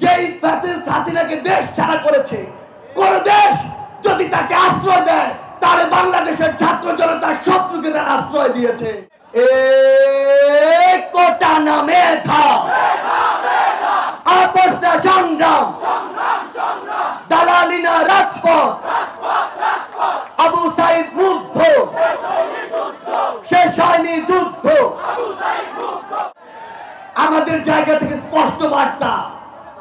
যেই ফ্যাসিস্ট হাসিনাকে দেশ ছাড়া করেছে, কোন দেশ যদি তাকে আশ্রয় দেয়, তাহলে বাংলাদেশের ছাত্র জনতার শত্রুকে তার আশ্রয় দিয়েছে। এ কোটা না মেধা আপোষ না সংগ্রাম। রাজপথ। আবু সাইদ মুগ্ধ। শেষ হয়নি যুদ্ধ। আমাদের জায়গা থেকে স্পষ্ট বার্তা।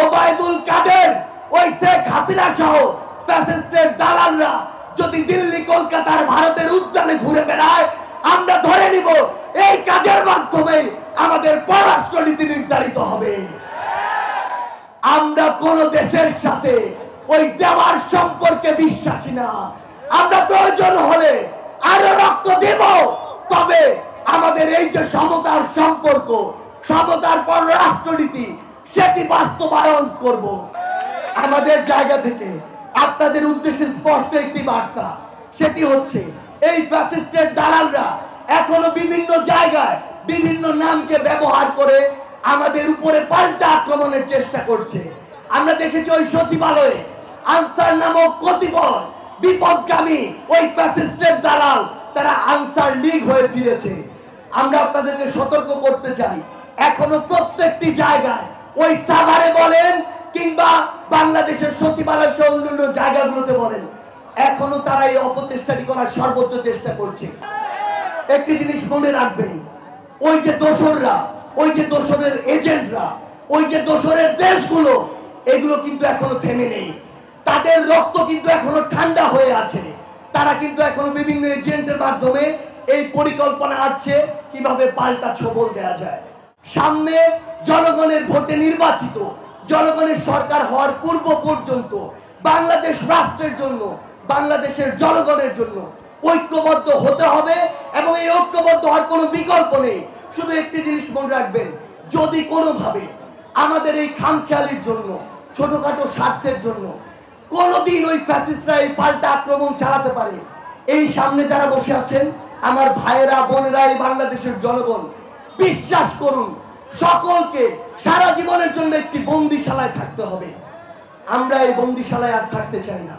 ওবায়দুল কাদের, ওই শেখ হাসিনা সহ ফ্যাসিস্টের দালালরা যদি দিল্লি কলকাতার ভারতের উদ্যানে ঘুরে বেড়ায়, আমরা ধরে নিব এই কাজের মাধ্যমে আমাদের পররাষ্ট্রনীতি নির্ধারিত হবে। আমরা কোন দেশের সাথে ওই দেওয়ার সম্পর্কে বিশ্বাসী না। আমরা প্রয়োজন হলে আরও রক্ত দেব, তবে আমাদের এই যে সমতার সম্পর্ক, সমতার পর রাষ্ট্রনীতি সেটি বাস্তবায়ন করব। আমাদের জায়গা থেকে আপনাদের উদ্দেশ্যে স্পষ্ট একটি বার্তা, সেটি হচ্ছে এই ফ্যাসিস্টের দালালরা এখনও বিভিন্ন জায়গায় বিভিন্ন নামকে ব্যবহার করে আমাদের উপরে পাল্টা আক্রমণের চেষ্টা করছে। আমরা দেখেছি ওই সচিবালয়ে আনসার নামক কতিপয় বিপদগামী ওই ফ্যাসিস্টের দালাল, তারা আনসার লীগ হয়ে ফিরেছে। আমরা আপনাদেরকে সতর্ক করতে চাই, এখনও প্রত্যেকটি জায়গায় ওই সাভারে বলেন কিংবা বাংলাদেশের সচিবালয় সহ অন্যান্য জায়গাগুলোতে বলেন, এখনও তারা এই অপচেষ্টাটি করার সর্বোচ্চ চেষ্টা করছে। একটি জিনিস মনে রাখবেন, ওই যে দোসররা, ওই যে দোসরের এজেন্টরা, ওই যে দোসরের দেশগুলো, এগুলো কিন্তু এখনও থেমে নেই। তাদের রক্ত কিন্তু এখনও ঠান্ডা হয়ে আছে। তারা কিন্তু এখনও বিভিন্ন এজেন্টের মাধ্যমে এই পরিকল্পনা আছে কীভাবে পাল্টা ছবল দেয়া যায়। সামনে জনগণের ভোটে নির্বাচিত, জনগণের সরকার হওয়ার পূর্ব পর্যন্ত বাংলাদেশ রাষ্ট্রের জন্য, বাংলাদেশের জনগণের জন্য ঐক্যবদ্ধ হতে হবে এবং এই ঐক্যবদ্ধ হওয়ার কোনো বিকল্প নেই। শুধু একটি জিনিস মনে রাখবেন, যদি কোনোভাবে আমাদের এই খামখেয়ালির জন্য, ছোটখাটো স্বার্থের জন্য কোনোদিন ওই ফ্যাসিস্টরা এই পাল্টা আক্রমণ চালাতে পারে, এই সামনে যারা বসে আছেন, আমার ভাইয়েরা, বোনেরা, এই বাংলাদেশের জনগণ বিশ্বাস করুন, সকলকে সারা জীবনের জন্য একটি বন্দিশালায় থাকতে হবে। আমরা এই বন্দিশালায় আর থাকতে চাই না।